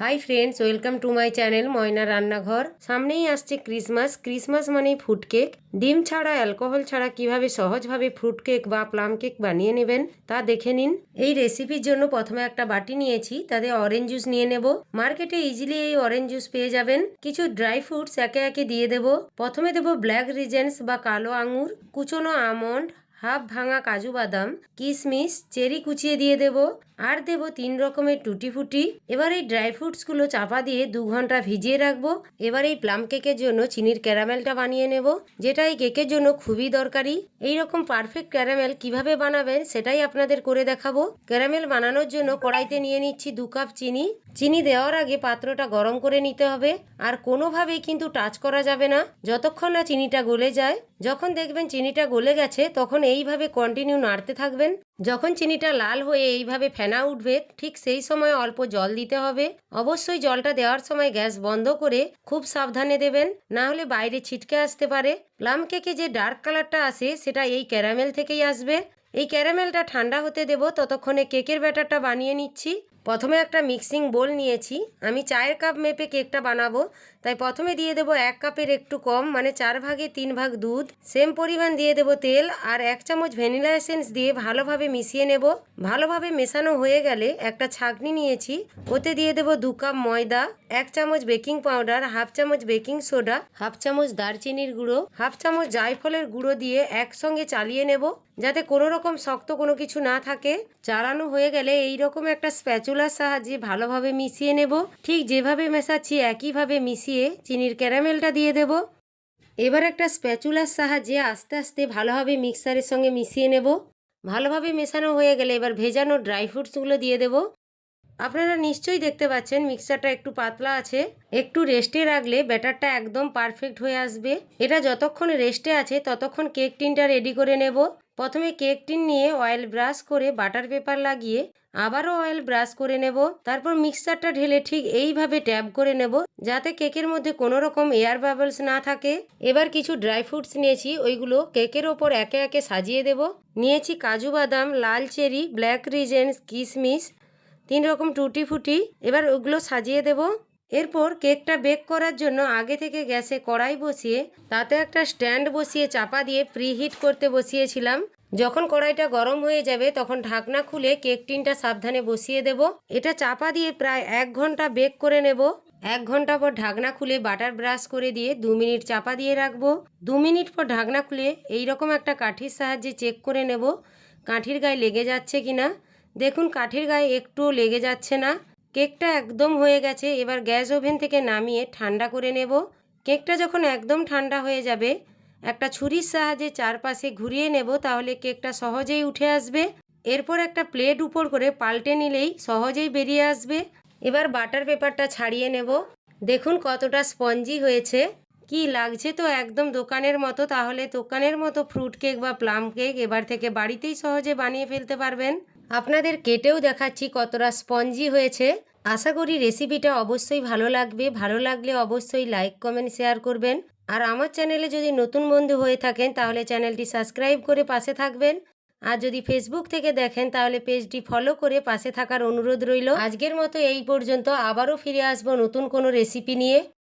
Hi friends welcome to my channel Moyna Rannaghar সামনেই আসছে Christmas Christmas মানেই fruit cake ডিম ছাড়া অ্যালকোহল ছাড়া কীভাবে সহজভাবে ফ্রুট কেক বা প্লাম কেক বানিয়ে নেবেন তা দেখে নিন। এই রেসিপির জন্য প্রথমে একটা বাটি নিয়েছি, তাতে অরেঞ্জ জুস নিয়ে নেব। মার্কেটে ইজিলি এই অরেঞ্জ জুস পেয়ে যাবেন। কিছু ড্রাই ফ্রুটস একে একে দিয়ে দেব। প্রথমে দেব ব্ল্যাক রিজেন্স বা কালো আঙুর, কুচনো আমন্ড হাফ ভাঙা কাজু বাদাম কিশমিশ চেরি কুচিয়ে দিয়ে দেব। আর দেব তিন রকমের টুটি ফুটি। এবার এই ড্রাই ফ্রুটসগুলো চাপা দিয়ে দু ঘণ্টা ভিজিয়ে রাখব। এবার এই প্লাম কেকের জন্য চিনির ক্যারামেলটা বানিয়ে নেব, যেটা এই কেকের জন্য খুবই দরকারি। এই রকম পারফেক্ট ক্যারামেল কীভাবে বানাবেন সেটাই আপনাদের করে দেখাবো। ক্যারামেল বানানোর জন্য কড়াইতে নিয়ে নিচ্ছি দু কাপ চিনি। চিনি দেওয়ার আগে পাত্রটা গরম করে নিতে হবে। আর কোনোভাবেই কিন্তু টাচ করা যাবে না। যতক্ষণ না চিনিটা গলে যায়, যখন দেখবেন চিনিটা গলে গেছে, তখন এইভাবে কন্টিনিউ নাড়তে থাকবেন। যখন চিনিটা লাল হয়ে এইভাবে ফেনা উঠবে, ঠিক সেই সময় অল্প জল দিতে হবে। অবশ্যই জলটা দেওয়ার সময় গ্যাস বন্ধ করে খুব সাবধানে দেবেন, না হলে বাইরে ছিটকে আসতে পারে। প্লাম কেকে যে ডার্ক কালারটা আসে, সেটা এই ক্যারামেল থেকেই আসবে। এই ক্যারামেলটা ঠান্ডা হতে দেব, ততক্ষণে কেকের ব্যাটারটা বানিয়ে নিচ্ছি। প্রথমে একটা মিক্সিং বোল নিয়েছি। আমি চায়ের কাপ মেপে কেকটা বানাবো, তাই প্রথমে দিয়ে দেবো এক কাপের একটু কম মানে চার ভাগে তিন ভাগ দুধ। সেম পরিমাণ দিয়ে দেবো তেল আর এক চামচ ভ্যানিলা এসেন্স দিয়ে ভালোভাবে মিশিয়ে নেব। ভালোভাবে মেশানো হয়ে গেলে একটা ছাঁকনি নিয়েছি, ওতে দিয়ে দেবো দু কাপ ময়দা, এক চামচ বেকিং পাউডার, হাফ চামচ বেকিং সোডা, হাফ চামচ দারচিনির গুঁড়ো, হাফ চামচ জায়ফলের গুঁড়ো দিয়ে একসঙ্গে চালিয়ে নেব। যাতে কোনো রকম শক্ত কোনো কিছু না থাকে। চালানো হয়ে গেলে এই রকম একটা স্প্যাচুলার সাহায্যে ভালোভাবে মিশিয়ে নেব। ঠিক যেভাবে মেশাচ্ছি, একইভাবে মিশিয়ে চিনির ক্যারামেলটা দিয়ে দেব। এবার একটা স্প্যাচুলার সাহায্যে আস্তে আস্তে ভালোভাবে মিক্সারের সঙ্গে মিশিয়ে নেব। ভালোভাবে মেশানো হয়ে গেলে এবার ভেজানো ড্রাই ফ্রুটসগুলো দিয়ে দেব। আপনারা নিশ্চয়ই দেখতে পাচ্ছেন, মিক্সারটা একটু পাতলা আছে। একটু রেস্টে রাখলে ব্যাটারটা একদম পারফেক্ট হয়ে আসবে। এটা যতক্ষণ রেস্টে আছে, ততক্ষণ কেক টিনটা রেডি করে নেব। প্রথমে কেক টিন নিয়ে অয়েল ব্রাশ করে বাটার পেপার লাগিয়ে আবারও অয়েল ব্রাশ করে নেব। তারপর মিক্সারটা ঢেলে ঠিক এইভাবে ট্যাপ করে নেব, যাতে কেকের মধ্যে কোনো রকম এয়ার বাবলস না থাকে। এবার কিছু ড্রাই ফ্রুটস নিয়েছি, ওইগুলো কেকের ওপর একে একে সাজিয়ে দেব। নিয়েছি কাজু বাদাম, লাল চেরি ব্ল্যাক রিজেন্স কিশমিশ তিন রকম টুটি ফুটি। এবার ওগুলো সাজিয়ে দেব। এরপর কেকটা বেক করার জন্য আগে থেকে গ্যাসে কড়াই বসিয়ে, তাতে একটা স্ট্যান্ড বসিয়ে চাপা দিয়ে প্রিহিট করতে বসিয়েছিলাম। যখন কড়াইটা গরম হয়ে যাবে, তখন ঢাকনা খুলে কেক টিনটা সাবধানে বসিয়ে দেব। এটা চাপা দিয়ে প্রায় এক ঘণ্টা বেক করে নেব। এক ঘণ্টা পর ঢাকনা খুলে বাটার ব্রাশ করে দিয়ে দু মিনিট চাপা দিয়ে রাখব। দু মিনিট পর ঢাকনা খুলে এই রকম একটা কাঠির সাহায্যে চেক করে নেব, কাঠির গায়ে লেগে যাচ্ছে কিনা। দেখুন, কাঠের গায়ে একটুও লেগে যাচ্ছে না। কেকটা একদম হয়ে গেছে, এবার গ্যাস ওভেন থেকে নামিয়ে ঠান্ডা করে নেব। কেকটা যখন একদম ঠান্ডা হয়ে যাবে, একটা ছুরির সাহায্যে চারপাশে ঘুরিয়ে নেব, তাহলে কেকটা সহজেই উঠে আসবে। এরপর একটা প্লেট উপর করে পাল্টে নিলেই সহজেই বেরিয়ে আসবে। এবার বাটার পেপারটা ছাড়িয়ে নেব। দেখুন, কতটা স্পঞ্জি হয়েছে। কি লাগছে তো একদম দোকানের মতো, তাহলে দোকানের মতো ফ্রুট কেক বা প্লাম কেক এবার থেকে বাড়িতেই সহজে বানিয়ে ফেলতে পারবেন। আপনাদের কেটেও দেখাচ্ছি কতটা স্পঞ্জি হয়েছে। আশা করি রেসিপিটা অবশ্যই ভালো লাগবে। ভালো লাগলে অবশ্যই লাইক, কমেন্ট, শেয়ার করবেন। আর আমার চ্যানেলে যদি নতুন বন্ধু হয়ে থাকেন, তাহলে চ্যানেলটি সাবস্ক্রাইব করে পাশে থাকবেন। আর যদি ফেসবুক থেকে দেখেন, তাহলে পেজটি ফলো করে পাশে থাকার অনুরোধ রইল। আজকের মতো এই পর্যন্ত। আবারও ফিরে আসব নতুন কোনো রেসিপি নিয়ে।